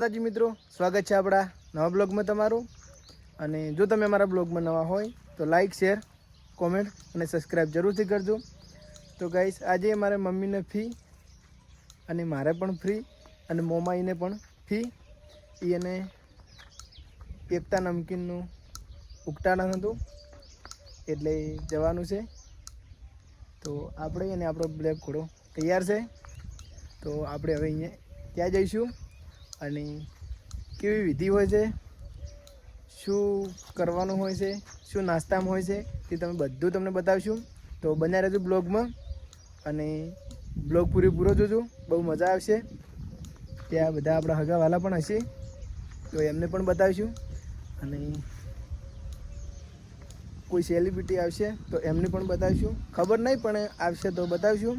માતાજી મિત્રો, સ્વાગત છે આપણા નવા બ્લોગમાં તમારું. અને જો તમે અમારા બ્લોગમાં નવા હોય, તો લાઇક શેર કોમેન્ટ અને સબસ્ક્રાઈબ જરૂરથી કરજો. તો ગાઈસ આજે મારે મમ્મીને ફી અને મારે પણ ફ્રી અને મોમાઈને પણ ફી એને એકતા નમકીનનું ઉકટાણ હતું. એટલે જવાનું છે. તો આપણે અને આપણો બ્લેક ઘોડો તૈયાર છે. તો આપણે હવે અહીંયા ત્યાં જઈશું? અને કેવી વિધિ હોય છે? શું કરવાનું હોય છે? શું નાસ્તામાં હોય છે? તે તમે બધું તમને બતાવીશું. તો બન્યા રહેજો બ્લોગમાં અને બ્લોગ પૂરેપૂરો જોજો. બહુ મજા આવશે. ત્યાં બધા આપણા હગાવાલા પણ હશે. તો એમને પણ બતાવીશું. અને કોઈ સેલિબ્રિટી આવશે તો એમને પણ બતાવીશું. ખબર નહીં, પણ આવશે તો બતાવીશું.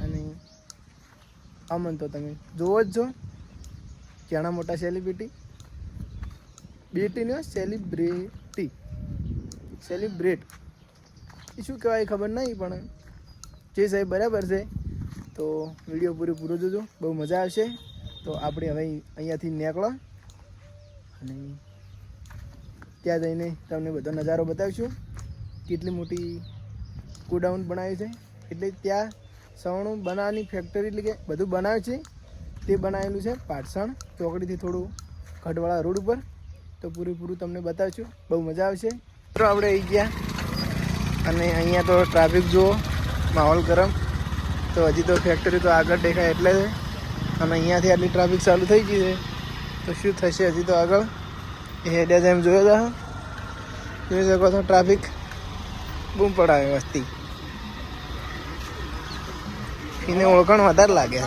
અને અમન તો તમે જોવો જ છો. ઘણા મોટા સેલિબ્રિટી બેટીનો સેલિબ્રિટી સેલિબ્રેટ એ શું કહેવાય ખબર નહીં, પણ જે સાહેબ બરાબર છે, તો વીડિયો પૂરો પૂરો જોજો. બહુ મજા આવશે. તો આપણે હવે અહીંયાથી નીકળો. અને ત્યાં જઈને તમને બધો નજારો બતાવીશું. કેટલી મોટી ગોડાઉન બનાવ્યું છે. એટલે ત્યાં સવણું બનાવવાની ફેક્ટરી એટલે કે બધું બનાવે છે. તે બનાવેલું છે પાટસણ ચોકડીથી થોડું ઘટવાળા રોડ ઉપર. તો પૂરેપૂરું તમને બતાવીશું. બહુ મજા આવશે. મિત્રો, આપણે આવી ગયા. અને અહીંયા તો ટ્રાફિક જુઓ, માહોલ ગરમ. તો હજી તો ફેક્ટરી તો આગળ દેખાય એટલે છે અને અહીંયાથી આટલી ટ્રાફિક ચાલુ થઈ ગઈ છે. તો શું થશે હજી તો આગળ? એ હેડ્યા જેમ જોયો હતા જોઈ શકો છો ટ્રાફિક બૂમ પડાવે વસ્તી. એને ઓળખાણ વધારે લાગે.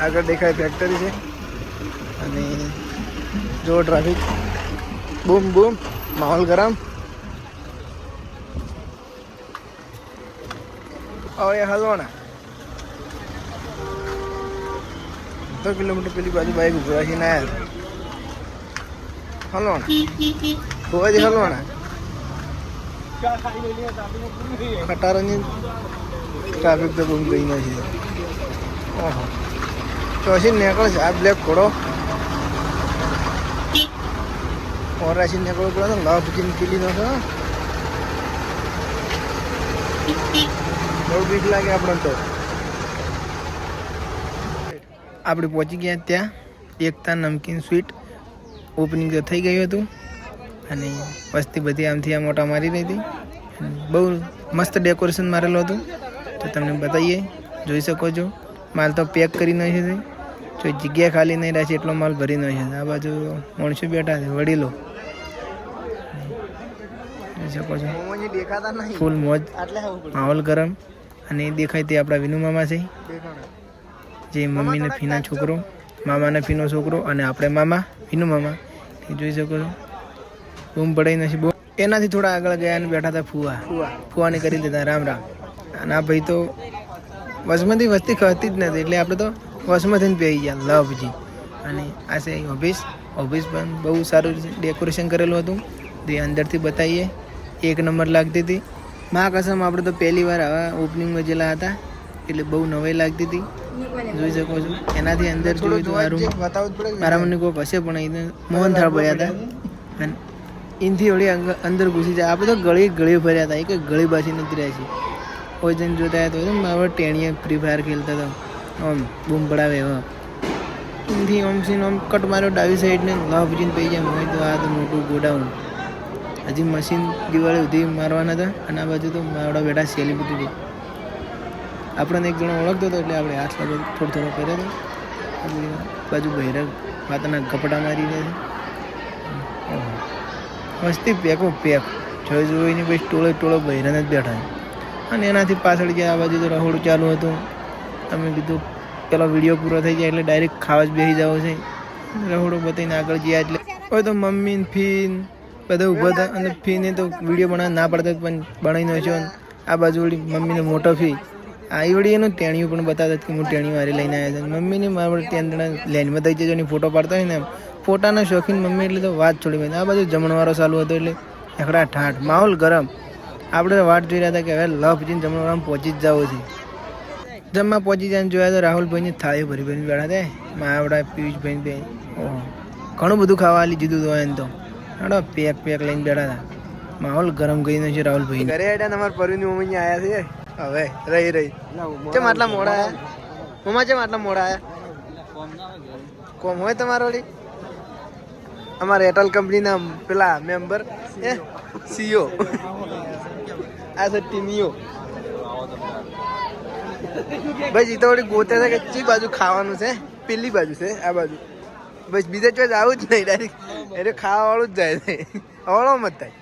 આગળ દેખાય ફેક્ટરી છે. અને જો ટ્રાફિક બૂમ બૂમ. માહોલ ગરમ. હવે હલવાના. તો કિલોમીટર પેલી બાજુ બાઈક ઊભી રાખીને યાર હલવાના. ગોવાજી હલવાના. ખટારાની ટ્રાફિક તો બૂમ ગઈ નથી. ઓહો. તો હશે નીકળે છે. આ બ્લેક ઘોડો. ઓરાશી નીકળવું પડે ને લાભ ચીમકીલી નો છે બહુ બીક લાગે આપણને તો. આપણે પહોંચી ગયા ત્યાં. એકતા નમકીન સ્વીટ. ઓપનિંગ તો થઈ ગયું હતું. અને વસ્તી બધી આમથી આ મોટા મારી રહી હતી. બહુ મસ્ત ડેકોરેશન મારેલું હતું. તો તમને બતાવીએ. જોઈ શકો છો. માલ તો પેક કરી નાખ્યો છે. જો જગ્યા ખાલી નહીં છે એટલો માલ ભરી નહીં છે આ બાજુ માણસો બેઠા છે વડીલો. શકો છો. ફૂલ મોજ માહોલ ગરમ. અને એ દેખાય તે આપણા વિનુ મામા છે. જે મમ્મીને ફીના છોકરો મામાને ફીનો છોકરો અને આપણે મામા વિનુ મામા. એ જોઈ શકો છો. બૂમ પડાઈ નથી બહુ. એનાથી થોડા આગળ ગયા અને બેઠા હતા ફુવા. ફુવાને કરી દીધા રામ રામ. અને આ ભાઈ તો વસમાંથી વસ્તી ખતી જ નથી એટલે આપણે તો વસમાંથી જ પહેરી ગયા લવજી અને આ છે ઓફિસ ઓફિસ પણ બહુ સારું ડેકોરેશન કરેલું હતું. તે અંદરથી બતાવીએ. એક નંબર લાગતી હતી. મા કસમ આપણે તો પહેલી વાર આવા ઓપનિંગમાં જેલા હતા. એટલે બહુ નવાઈ લાગતી હતી. જોઈ શકો છો. એનાથી અંદર જોયું તો આ રૂમ મારા મને કોઈક હશે પણ અહીં મોહન થાળ ભર્યા હતા. અને એનથી વળી અંદર ઘૂસી જાય. આપણે તો ગળી ગળી ભર્યા હતા. એક ગળી બાસી નથી રહ્યા છે કોઈ જણ જોતા હતા તો મારા ટેણીએ ફ્રી ફાયર ખેલતા હતા. આમ બૂમ પડાવે એવા એનથી આમ સીન આમ કટ માર્યો ડાબી સાઈડને લાભ જીને પડી જાય, મેં તો આ તો મોટું ગોડાઉન. હજી મશીન દિવાળી સુધી મારવાના હતા, અને આ બાજુ તો માવડા બેઠા સેલિબ્રિટી આપણને એક જણો ઓળખતો હતો, એટલે આપણે હાથ લાગે થોડો થોડો કર્યો હતો બાજુ ભૈરવ માતાના કપડા મારી રહ્યા છે. મસ્તી પેકો પેક. જોઈ જોઈને પછી ટોળે ટોળો બહેરાને જ બેઠા અને એનાથી પાછળ ગયા આ બાજુ તો રહોડું ચાલુ હતું તમે કીધું, પેલો વીડિયો પૂરો થઈ જાય એટલે ડાયરેક્ટ ખાવા જ બેસી જાવ છે. રહોડો બતાવીને આગળ ગયા એટલે હવે તો મમ્મી ફીન, બધા ઊભા હતા અને ફીને તો વીડિયો બનાવવા ના પડતા પણ બનાવી અને આ બાજુ વળી મમ્મીને મોટો ફી. આવી વળી એનું ટેણિયું પણ બતાવતા કે હું ટેણી મારી લઈને આવ્યા છું. મમ્મીને મારા ત્યાં લેનમાં થઈ જજો ની ફોટો પાડતા હોય ને ફોટાના શોખીન મમ્મી એટલે તો વાત છોડી મેં. આ બાજુ જમણવારો ચાલુ હતો એટલે એકડા ઠાઠ. માહોલ ગરમ. આપણે વાટ જોઈ રહ્યા હતા કે હવે લફ જઈને જમણવારામાં પહોંચી જ જવું છે જમવા પહોંચી જાય જોયા તો રાહુલભાઈની થાળી ભરી ભરીને બેઠા હતા માવડા પિયુષભાઈ બેન ઓહો. ઘણું બધું ખાવા આલી દીધું હતું એને તો. હાડો પેક પેક લઈને બેઠા હતા માહોલ ગરમ કરીને છે રાહુલભાઈ ઘરે હેડ્યા તમારા પરવીની મમ્મી અહીંયા છે. હવે રહી રહી. કેમ આટલા મોડા આવ્યા મમ્મા કેમ આટલા મોડા આવ્યા કોમ હોય તમારો વળી? અમારા એરટેલ કંપનીના પેલા મેમ્બર એ સીઓ આ છે ટીમીઓ બસ એ તો વળી ગોતે છે કે ચી બાજુ ખાવાનું છે? પેલી બાજુ છે, આ બાજુ. બસ બીજા ચોઈસ આવું જ નહીં, ડાયરેક્ટ. એટલે ખાવા વાળું જ જાય છે. અવળો મત થાય.